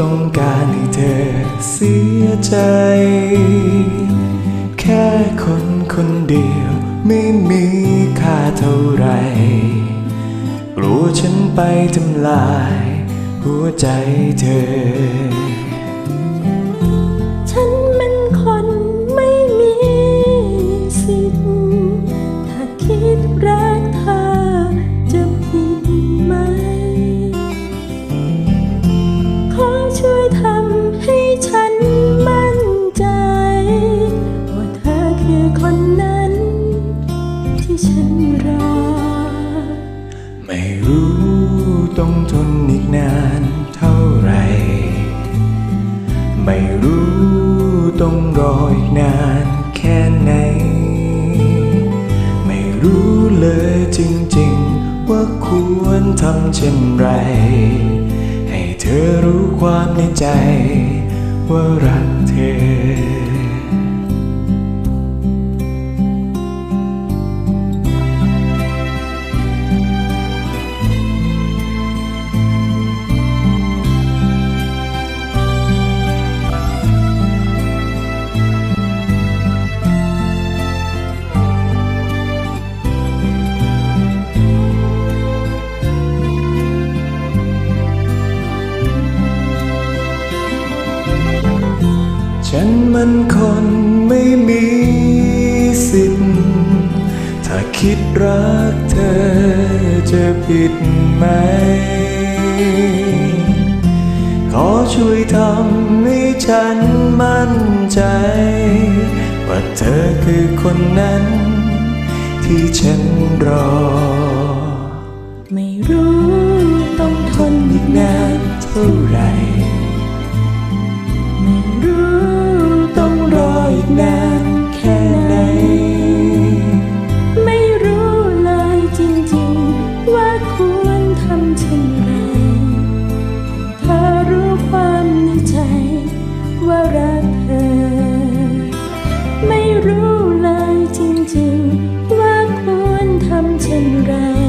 ต้องการให้เธอเสียใจ แค่คนคนเดียวไม่มีค่าเท่าไร กลัวฉันไปทำลาย หัวใจเธอ เช่นไร ให้เธอรู้ความในใจว่ารักเธอ มันคนไม่มีสิทธิ์ ถ้าคิดรักเธอจะผิดไหม ขอช่วยทำให้ฉันมั่นใจ ว่าเธอคือคนนั้น ที่ฉันรอ ไม่รู้ เลยจริงๆว่า